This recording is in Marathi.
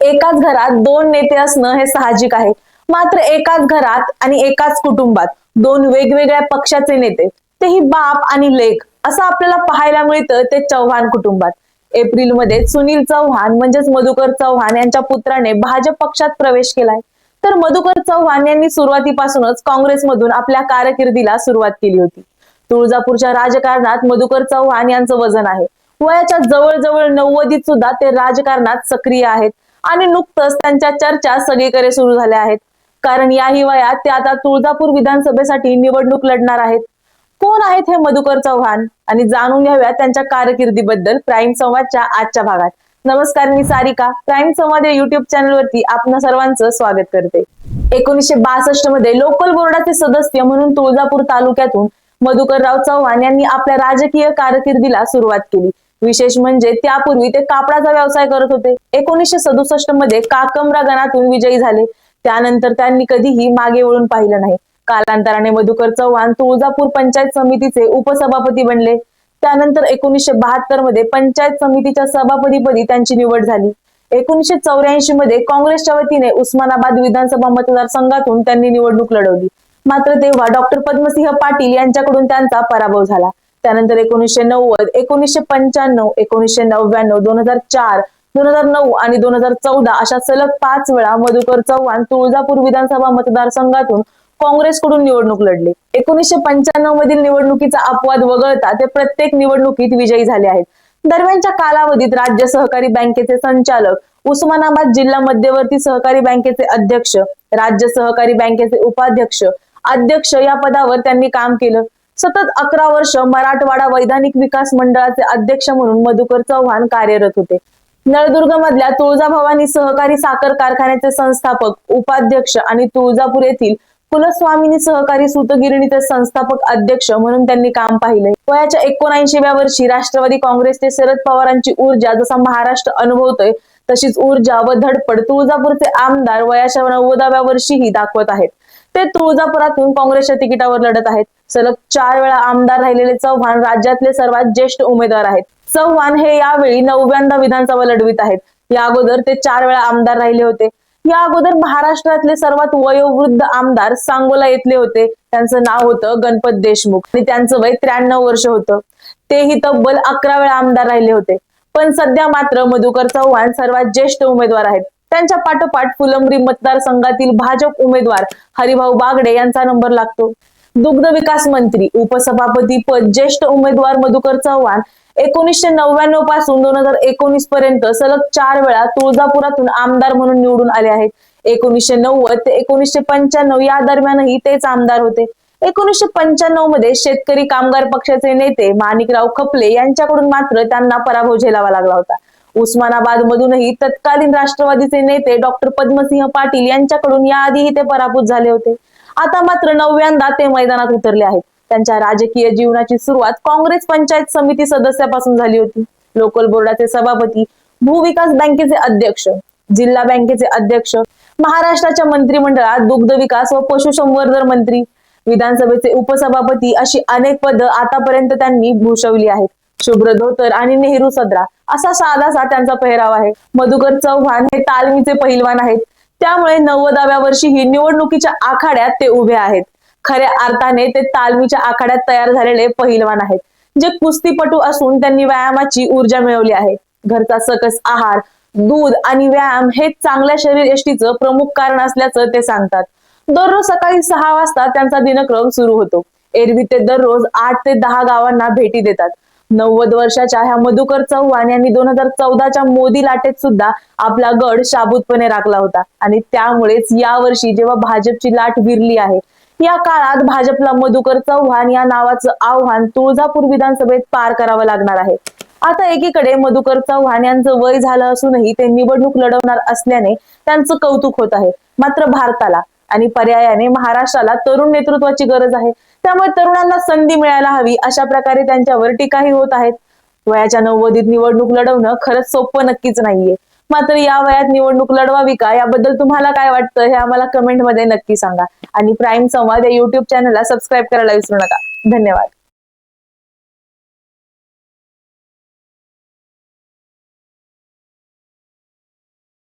एकाच घरात दोन नेते असणं हे साहजिक आहे. मात्र एकाच घरात आणि एकाच कुटुंबात दोन वेगवेगळ्या पक्षाचे नेते तेही बाप आणि लेख असं आपल्याला पाहायला मिळतं ते चव्हाण कुटुंबात. एप्रिलमध्ये सुनील चव्हाण म्हणजेच मधुकर चव्हाण यांच्या पुत्राने भाजप पक्षात प्रवेश केलाय. तर मधुकर चव्हाण यांनी सुरुवातीपासूनच काँग्रेसमधून आपल्या कारकिर्दीला सुरुवात केली होती. तुळजापूरच्या राजकारणात मधुकर चव्हाण यांचं वजन आहे. वयाच्या जवळजवळ नव्वदीत सुद्धा ते राजकारणात सक्रिय आहेत. आणि नुकतंच त्यांच्या चर्चा सगळीकडे सुरू झाल्या आहेत. कारण या वयात ते आता तुळजापूर विधानसभेसाठी निवडणूक लढणार आहेत. कोण आहेत हे मधुकर चव्हाण? आणि जाणून घ्याव्या त्यांच्या कारकिर्दीबद्दल प्राईम संवादच्या आजच्या भागात. नमस्कार मी सारिका. प्राईम संवाद या युट्यूब चॅनलवरती आपण सर्वांचं स्वागत करते. एकोणीसशे बासष्टमध्ये लोकल बोर्डाचे सदस्य म्हणून तुळजापूर तालुक्यातून मधुकरराव चव्हाण यांनी आपल्या राजकीय कारकिर्दीला सुरुवात केली. विशेष म्हणजे त्यापूर्वी ते कापडाचा व्यवसाय करत होते. एकोणीसशे सदुसष्टमध्ये काकमरा गणातून विजयी झाले. त्यानंतर त्यांनी कधीही मागे वळून पाहिलं नाही. कालांतराने मधुकर चव्हाण तुळजापूर पंचायत समितीचे उपसभापती बनले. त्यानंतर एकोणीसशे बहात्तरमध्ये पंचायत समितीच्या सभापतीपदी त्यांची निवड झाली. एकोणीसशे चौऱ्याऐंशी मध्ये काँग्रेसच्या वतीने उस्मानाबाद विधानसभा मतदारसंघातून त्यांनी निवडणूक लढवली. मात्र तेव्हा डॉक्टर पद्मसिंह पाटील यांच्याकडून त्यांचा पराभव झाला. त्यानंतर एकोणीसशे नव्वद एकोणीसशे पंच्याण्णव एकोणीसशे नव्याण्णव दोन हजार चार दोन हजार नऊ आणि दोन हजार चौदा अशा सलग पाच वेळा मधुकर चव्हाण तुळजापूर विधानसभा मतदारसंघातून काँग्रेसकडून निवडणूक लढली. एकोणीसशे पंच्याण्णव मधील निवडणुकीचा अपवाद वगळता ते प्रत्येक निवडणुकीत विजयी झाले आहेत. दरम्यानच्या कालावधीत राज्य सहकारी बँकेचे संचालक उस्मानाबाद जिल्हा मध्यवर्ती सहकारी बँकेचे अध्यक्ष राज्य सहकारी बँकेचे उपाध्यक्ष अध्यक्ष या पदावर त्यांनी काम केलं. सतत अकरा वर्ष मराठवाडा वैधानिक विकास मंडळाचे अध्यक्ष म्हणून मधुकर चव्हाण कार्यरत होते. नळदुर्ग मधल्या तुळजाभवानी सहकारी साखर कारखान्याचे संस्थापक उपाध्यक्ष आणि तुळजापूर येथील कुलस्वामिनी सहकारी सूतगिरणीचे संस्थापक अध्यक्ष म्हणून त्यांनी काम पाहिले. वयाच्या एकोणऐंशीव्या वर्षी राष्ट्रवादी काँग्रेसचे शरद पवारांची ऊर्जा जसा महाराष्ट्र अनुभवतोय तशीच ऊर्जा व धडपड तुळजापूरचे आमदार वयाच्या नव्वदाव्या वर्षीही दाखवत आहेत. ते तुळजापुरातून काँग्रेसच्या तिकिटावर लढत आहेत. सलग चार वेळा आमदार राहिलेले चव्हाण राज्यातले सर्वात ज्येष्ठ उमेदवार आहेत. चव्हाण हे यावेळी नवव्यांदा विधानसभा लढवित आहेत. या अगोदर ते चार वेळा आमदार राहिले होते. या अगोदर महाराष्ट्रातले सर्वात वयोवृद्ध आमदार सांगोला येथले होते. त्यांचं नाव होतं गणपत देशमुख. आणि त्यांचं वय त्र्याण्णव वर्ष होतं. तेही तब्बल अकरा वेळा आमदार राहिले होते. पण सध्या मात्र मधुकर चव्हाण सर्वात ज्येष्ठ उमेदवार आहेत. त्यांच्या पाठोपाठ फुलंब्री मतदारसंघातील भाजप उमेदवार हरिभाऊ बागडे यांचा नंबर लागतो. दुग्ध विकास मंत्री उपसभापती पद ज्येष्ठ उमेदवार मधुकर चव्हाण एकोणीसशे नव्याण्णवपासून दोन हजार एकोणीस पर्यंत सलग चार वेळा तुळजापुरातून आमदार म्हणून निवडून आले आहेत. एकोणीसशे नव्वद ते एकोणीसशे पंच्याण्णव या दरम्यानही तेच आमदार होते. एकोणीसशे पंच्याण्णवमध्ये शेतकरी कामगार पक्षाचे नेते माणिकराव खपले यांच्याकडून मात्र त्यांना पराभव झेलावा लागला होता. उस्मानाबाद मधूनही तत्कालीन राष्ट्रवादीचे नेते डॉक्टर पद्मसिंह पाटील यांच्याकडून याआधीही ते पराभूत झाले होते. आता मात्र नवव्यांदा ते मैदानात उतरले आहेत. त्यांच्या राजकीय जीवनाची सुरुवात काँग्रेस पंचायत समिती सदस्यापासून झाली होती. लोकल बोर्डाचे सभापती भूविकास बँकेचे अध्यक्ष जिल्हा बँकेचे अध्यक्ष महाराष्ट्राच्या मंत्रिमंडळात दुग्ध विकास व पशुसंवर्धन मंत्री विधानसभेचे उपसभापती अशी अनेक पद आतापर्यंत त्यांनी भूषवली आहेत. शुभ्र धोतर आणि नेहरू सदरा. असा साधासा त्यांचा पेहराव आहे. मधुकर चव्हाण हे तालमीचे पहिलवान आहेत. त्यामुळे नव्वदाव्या वर्षी ही निवडणुकीच्या आखाड्यात ते उभे आहेत. खऱ्या अर्थाने ते तालमीच्या आखाड्यात तयार झालेले पहिलवान आहेत. जे कुस्तीपटू असून त्यांनी व्यायामाची ऊर्जा मिळवली आहे. घरचा सकस आहार दूध आणि व्यायाम हे चांगल्या शरीर यष्टीचं प्रमुख कारण असल्याचं ते सांगतात. दररोज सकाळी सहा वाजता त्यांचा दिनक्रम सुरू होतो. एरवी ते दररोज आठ ते दहा गावांना भेटी देतात. नव्वद वर्षाच्या ह्या मधुकर चव्हाण यांनी दोन हजार चौदाच्या मोदी लाटेत सुद्धा आपला गड शाबूतपणे राखला होता. आणि त्यामुळेच यावर्षी जेव्हा भाजपची लाट विरली आहे या काळात भाजपला मधुकर चव्हाण या नावाचं आव्हान तुळजापूर विधानसभेत पार करावं लागणार आहे. आता एकीकडे मधुकर चव्हाण यांचं वय झालं असूनही ते निवडणूक लढवणार असल्याने त्यांचं कौतुक होत आहे. मात्र भारताला आणि पर्यायाने महाराष्ट्राला तरुण नेतृत्वाची गरज आहे. त्यामुळे तरुणांना संधी मिळायला हवी अशा प्रकारे त्यांच्यावर टीकाही होत आहेत. वयाच्या नव्वदीत निवडणूक लढवणं खरंच सोपं नक्कीच नाहीये. मात्र या वयात निवडणूक लढवावी का? याबद्दल तुम्हाला काय वाटतं हे आम्हाला कमेंटमध्ये नक्की सांगा. आणि प्राईम संवाद या युट्यूब चॅनलला सबस्क्राईब करायला विसरू नका. धन्यवाद.